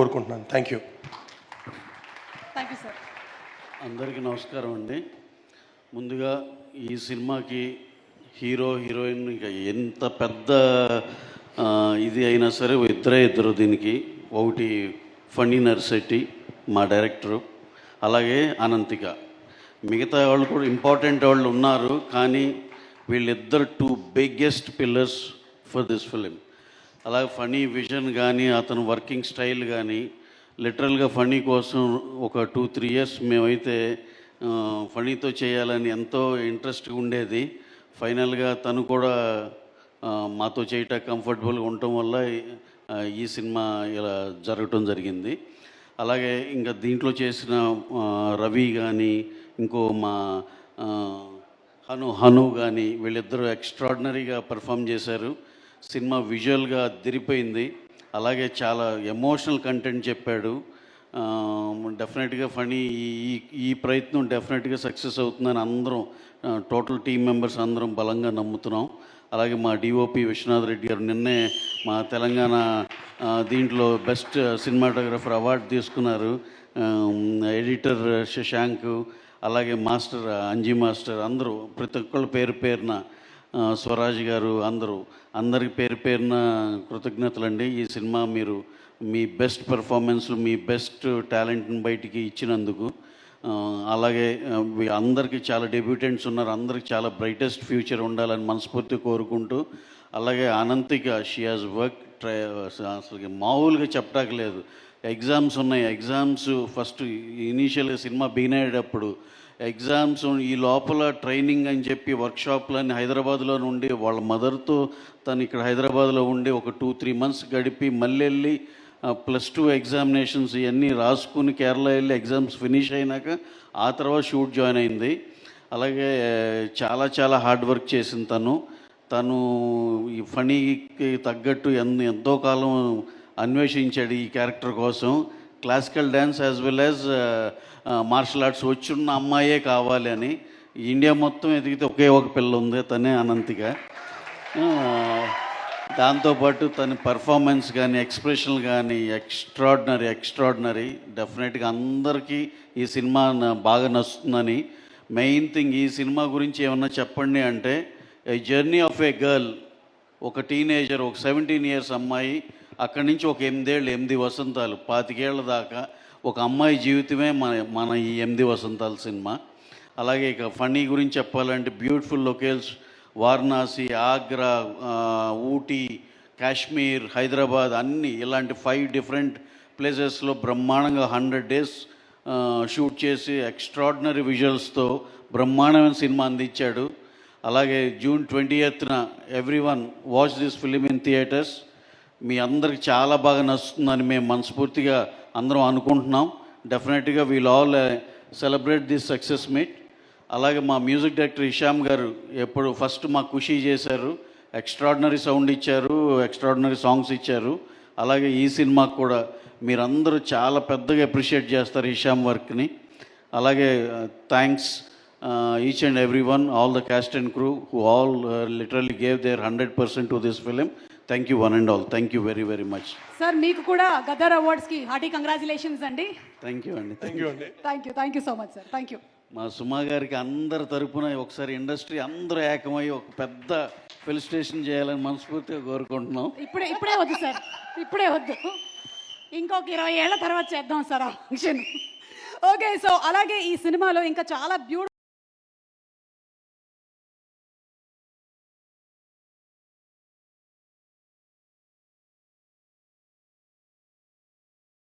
కోరుకుంటున్నాను. Thank you thank you sir అందరికీ నమస్కారం అండి. ముందుగా ఈ సినిమాకి హీరో హీరోయిన్ ఇక ఎంత పెద్ద ఇది అయినా సరే ఇద్దరే ఇద్దరు దీనికి. ఒకటి ఫణి నర్సెట్టి మా డైరెక్టరు. అలాగే అనంతిక. మిగతా వాళ్ళు కూడా ఇంపార్టెంట్ వాళ్ళు ఉన్నారు కానీ వీళ్ళిద్దరు two biggest pillars for this film అలాగే ఫనీ విజన్ కానీ అతను వర్కింగ్ స్టైల్ కానీ లిటరల్గా ఫనీ కోసం ఒక టూ త్రీ ఇయర్స్ మేమైతే ఫనీతో చేయాలని ఎంతో ఇంట్రెస్ట్గా ఉండేది. ఫైనల్గా తను కూడా మాతో చేయటం కంఫర్టబుల్గా ఉండటం వల్ల ఈ సినిమా ఇలా జరగటం జరిగింది. అలాగే ఇంకా దీంట్లో చేసిన రవి కానీ ఇంకో మా హను హను కానీ వీళ్ళిద్దరూ ఎక్స్ట్రాడినరీగా పర్ఫామ్ చేశారు. సినిమా విజువల్గా అదిరిపోయింది అలాగే చాలా ఎమోషనల్ కంటెంట్ చెప్పాడు. డెఫినెట్గా ఫనీ ఈ ఈ ప్రయత్నం డెఫినెట్గా సక్సెస్ అవుతుందని అందరం టోటల్ టీం మెంబర్స్ అందరం బలంగా నమ్ముతున్నాం. అలాగే మా డిఓపి విశ్వనాథ్ రెడ్డి గారు నిన్నే మా తెలంగాణ దీంట్లో బెస్ట్ సినిమాటోగ్రఫర్ అవార్డు తీసుకున్నారు. ఎడిటర్ శశాంక్ అలాగే మాస్టర్ అంజీ మాస్టర్ అందరూ ప్రతి ఒక్కళ్ళ పేరు పేరున స్వరాజ్ గారు అందరూ అందరికి పేరు పేరున కృతజ్ఞతలండి. ఈ సినిమా మీరు మీ బెస్ట్ పెర్ఫార్మెన్స్లు మీ బెస్ట్ టాలెంట్ని బయటికి ఇచ్చినందుకు. అలాగే అందరికీ చాలా డెబ్యూటెంట్స్ ఉన్నారు. అందరికి చాలా బ్రైటెస్ట్ ఫ్యూచర్ ఉండాలని మనస్ఫూర్తి కోరుకుంటూ అలాగే Ananthika she has work try అసలు మామూలుగా చెప్పడానికి లేదు. ఎగ్జామ్స్ ఉన్నాయి. ఎగ్జామ్స్ ఫస్ట్ ఇనీషియల్గా సినిమా బిగిన్ అయ్యేటప్పుడు ఎగ్జామ్స్ ఈ లోపల ట్రైనింగ్ అని చెప్పి వర్క్షాప్లని హైదరాబాద్లో నుండి వాళ్ళ మదర్తో తను ఇక్కడ హైదరాబాద్లో ఉండి ఒక టూ త్రీ మంత్స్ గడిపి మళ్ళీ వెళ్ళి ప్లస్ టూ ఎగ్జామినేషన్స్ ఇవన్నీ రాసుకుని కేరళ వెళ్ళి ఎగ్జామ్స్ ఫినిష్ అయినాక ఆ తర్వాత షూట్ జాయిన్ అయింది. అలాగే చాలా చాలా హార్డ్ వర్క్ చేసింది తను. తను ఈ ఫనీకి తగ్గట్టు ఎంతో కాలం అన్వేషించాడు ఈ క్యారెక్టర్ కోసం. Classical dance as well as martial arts వచ్చిన అమ్మాయే కావాలి అని ఇండియా మొత్తం ఎదిగితే ఒకే ఒక పిల్ల ఉంది తనే అనంతిగా దాంతోపాటు తన పర్ఫార్మెన్స్ కానీ ఎక్స్ప్రెషన్ కానీ ఎక్స్ట్రాడినరీ ఎక్స్ట్రాడినరీ డెఫినెట్గా అందరికీ ఈ సినిమా బాగా నచ్చుతుందని. మెయిన్ థింగ్ ఈ సినిమా గురించి ఏమన్నా చెప్పండి అంటే a journey of a girl ఒక టీనేజర్ ఒక సెవెంటీన్ ఇయర్స్ అమ్మాయి అక్కడి నుంచి ఒక ఎనిమిదేళ్ళు ఎనిమిది వసంతాలు. పాతికేళ్ళ దాకా ఒక అమ్మాయి జీవితమే మన మన ఈ ఎనిమిది వసంతాల సినిమా. అలాగే ఇక ఫనీ గురించి చెప్పాలంటే బ్యూటిఫుల్ లొకేల్స్ వారణాసి ఆగ్రా ఊటీ కాశ్మీర్ హైదరాబాద్ అన్నీ ఇలాంటి ఫైవ్ డిఫరెంట్ ప్లేసెస్లో బ్రహ్మాండంగా హండ్రెడ్ డేస్ షూట్ చేసి ఎక్స్ట్రాడినరీ విజువల్స్తో బ్రహ్మాండమైన సినిమా అందించాడు. అలాగే June twenty ఎయిత్న everyone watch this film in theatres. మీ అందరికి చాలా బాగా నచ్చుతుందని మేము మనస్ఫూర్తిగా అందరం అనుకుంటున్నాం. డెఫినెట్గా we'll all celebrate this success meet అలాగే మా మ్యూజిక్ డైరెక్టర్ ఇషామ్ గారు ఎప్పుడు ఫస్ట్ మా ఖుషి చేశారు. ఎక్స్ట్రాడినరీ సౌండ్ ఇచ్చారు ఎక్స్ట్రాడినరీ సాంగ్స్ ఇచ్చారు. అలాగే ఈ సినిమాకు కూడా మీరందరూ చాలా పెద్దగా అప్రిషియేట్ చేస్తారు ఇషామ్ వర్క్ని అలాగే thanks each and every one all the cast and crew who all literally gave their hundred percent to this film thank you one and all thank you very very much sir మీకు కూడా గదర్ అవార్డ్స్కి hearty congratulations అండి. Thank you అండి thank you అండి thank you thank you so much sir thank you మా సుమా గారికి అందరి తరపున ఒకసారి ఇండస్ట్రీ అందరూ ఏకమై ఒక పెద్ద ఫెలిస్టేషన్ చేయాలని మనస్ఫూర్తిగా కోరుకుంటున్నాం. ఇప్పుడే ఇప్పుడే వద్దు సార్ ఇప్పుడే వద్దు. ఇంకొక ఇరవై ఏళ్ళ తర్వాత చేద్దాం సార్ ఆ ఫంక్షన్ ఓకే సో అలాగే ఈ సినిమాలో ఇంకా చాలా బ్యూటిఫుల్